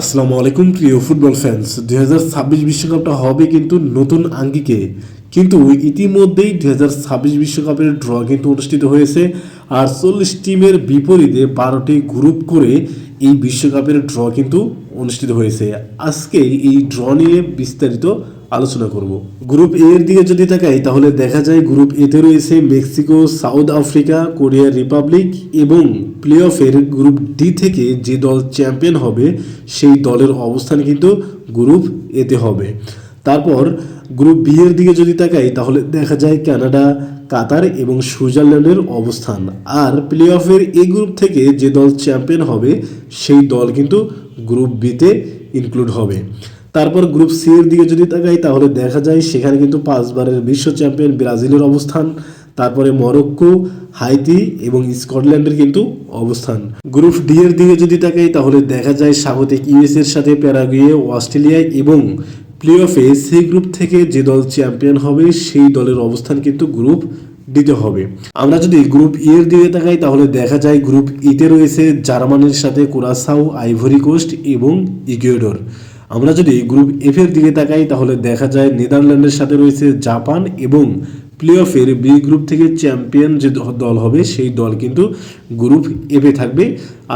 আসসালামু আলাইকুম, প্রিয় ফুটবল ফ্যান্স দুই হাজার ছাব্বিশ বিশ্বকাপটা হবে কিন্তু নতুন আঙ্গিকে। কিন্তু ইতিমধ্যেই দু হাজার ছাব্বিশ বিশ্বকাপের ড্র কিন্তু অনুষ্ঠিত হয়েছে। আর চল্লিশ টিমের বিপরীতে বারোটি গ্রুপ করে এই বিশ্বকাপের ড্র কিন্তু অনুষ্ঠিত হয়েছে। আজকে এই ড্র নিয়ে বিস্তারিত আলোচনা করব। গ্রুপ এ এর দিকে যদি তাকাই, তাহলে দেখা যায় গ্রুপ এতে রয়েছে Mexico, South Africa, Korea Republic এবং প্লে অফের গ্রুপ ডি থেকে যে দল চ্যাম্পিয়ন হবে, সেই দলের অবস্থান কিন্তু গ্রুপ এতে হবে। তারপর গ্রুপ বি এর দিকে যদি তাকাই, তাহলে দেখা যায় কানাডা, কাতার এবং সুইজারল্যান্ডের অবস্থান। আর প্লে অফের এই গ্রুপ থেকে যে দল চ্যাম্পিয়ন হবে, সেই দল কিন্তু গ্রুপ বিতে ইনক্লুড হবে। তারপর গ্রুপ সি এর দিকে যদি তাকাই, তাহলে দেখা যায় সেখানে কিন্তু পাঁচবারের বিশ্ব চ্যাম্পিয়ন ব্রাজিলের অবস্থান, তারপরে মরক্কো, হাইতি এবং স্কটল্যান্ডের কিন্তু অবস্থান। গ্রুপ ডি এর দিকে যদি তাকাই, তাহলে দেখা যায় স্বাগতিক ইউএস এর সাথে প্যারাগুয়ে অস্ট্রেলিয়া এবং প্লে অফে সেই গ্রুপ থেকে যে দল চ্যাম্পিয়ন হবে, সেই দলের অবস্থান কিন্তু গ্রুপ দিতে হবে। আমরা যদি গ্রুপ ই এর দিকে তাকাই, তাহলে দেখা যায় গ্রুপ ইতে রয়েছে জার্মানির সাথে কুরাসাও আইভরি কোস্ট এবং ইকুয়েডর আমরা যদি গ্রুপ এফ এর দিকে তাকাই, তাহলে দেখা যায় নেদারল্যান্ডের সাথে রয়েছে জাপান এবং প্লে অফের বি গ্রুপ থেকে চ্যাম্পিয়ন যে দল হবে, সেই দল কিন্তু গ্রুপ এফে থাকবে।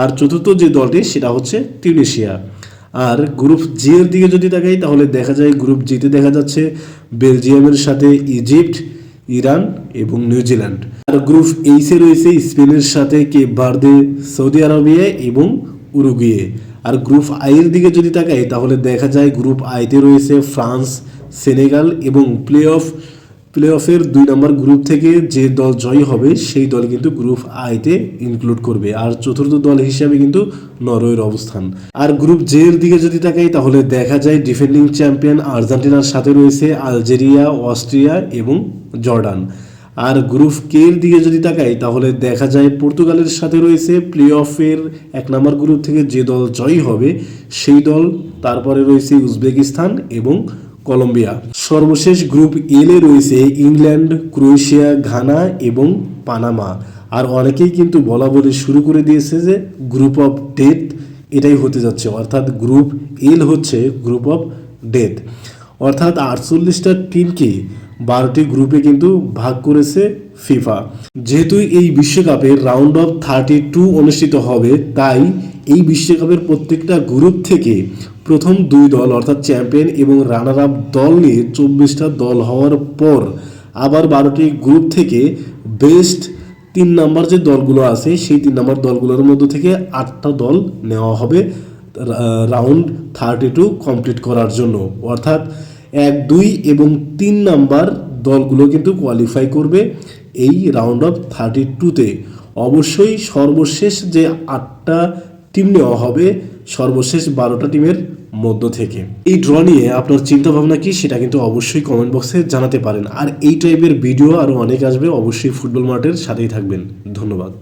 আর চতুর্থ যে দলটি, সেটা হচ্ছে টিউনিশিয়া আর গ্রুপ জি এর দিকে যদি তাকাই, তাহলে দেখা যায় গ্রুপ জিতে দেখা যাচ্ছে বেলজিয়ামের সাথে ইজিপ্ট ইরান এবং নিউজিল্যান্ড আর গ্রুপ এইচে রয়েছে স্পেনের সাথে কেপ ভার্দে সৌদি আরবিয়া এবং উরুগুয়ে। আর গ্রুপ আই এর দিকে যদি তাকাই, তাহলে দেখা যায় গ্রুপ আইতে রয়েছে ফ্রান্স, সেনেগাল এবং প্লে অফ প্লে অফের দুই নম্বর গ্রুপ থেকে যে দল জয়ী হবে, সেই দল কিন্তু গ্রুপ আইতে ইনক্লুড করবে। আর চতুর্থ দল হিসাবে কিন্তু নরওয়ের অবস্থান। আর গ্রুপ জে এর দিকে যদি তাকাই, তাহলে দেখা যায় ডিফেন্ডিং চ্যাম্পিয়ন আর্জেন্টিনার সাথে রয়েছে আলজেরিয়া, অস্ট্রিয়া এবং জর্ডান। আর গ্রুপ কে এর দিকে যদি তাকাই, তাহলে দেখা যায় পর্তুগালের সাথে রয়েছে প্লে অফের এক নম্বর গ্রুপ থেকে যে দল জয়ী হবে, সেই দল। তারপরে রয়েছে উজবেকিস্তান এবং কলম্বিয়া। সর্বশেষ গ্রুপ এল এ রয়েছে ইংল্যান্ড, ক্রোয়েশিয়া, ঘানা এবং পানামা। আর অনেকেই কিন্তু বলা বলে শুরু করে দিয়েছে যে গ্রুপ অফ ডেথ এটাই হতে যাচ্ছে, অর্থাৎ গ্রুপ এল হচ্ছে গ্রুপ অফ ডেথ। অর্থাৎ আটচল্লিশটা টিমকে বারোটি গ্রুপে কিন্তু ভাগ করেছে ফিফা। যেহেতু এই বিশ্বকাপের রাউন্ড অফ থার্টি টু অনুষ্ঠিত হবে, তাই এই বিশ্বকাপের প্রত্যেকটা গ্রুপ থেকে প্রথম দুই দল, অর্থাৎ চ্যাম্পিয়ন এবং রানার আপ দল নিয়ে চব্বিশটা দল হওয়ার পর আবার বারোটি গ্রুপ থেকে বেস্ট তিন নাম্বার যে দলগুলো আছে, সেই তিন নাম্বার দলগুলোর মধ্যে থেকে আটটা দল নেওয়া হবে রাউন্ড থার্টি টু কমপ্লিট করার জন্য। অর্থাৎ এক, দুই এবং তিন নাম্বার দলগুলো কিন্তু কোয়ালিফাই করবে এই রাউন্ড অফ থার্টি টুতে অবশ্যই সর্বশেষ যে আটটা টিম নেওয়া হবে, সর্বশেষ বারোটা টিমের মধ্য থেকে। এই ড্র নিয়ে আপনার চিন্তা ভাবনা কি সেটা কিন্তু অবশ্যই কমেন্ট বক্সে জানাতে পারেন। আর এই টাইপের ভিডিও আরও অনেক আসবে, অবশ্যই ফুটবল মাঠের সাথেই থাকবেন। ধন্যবাদ।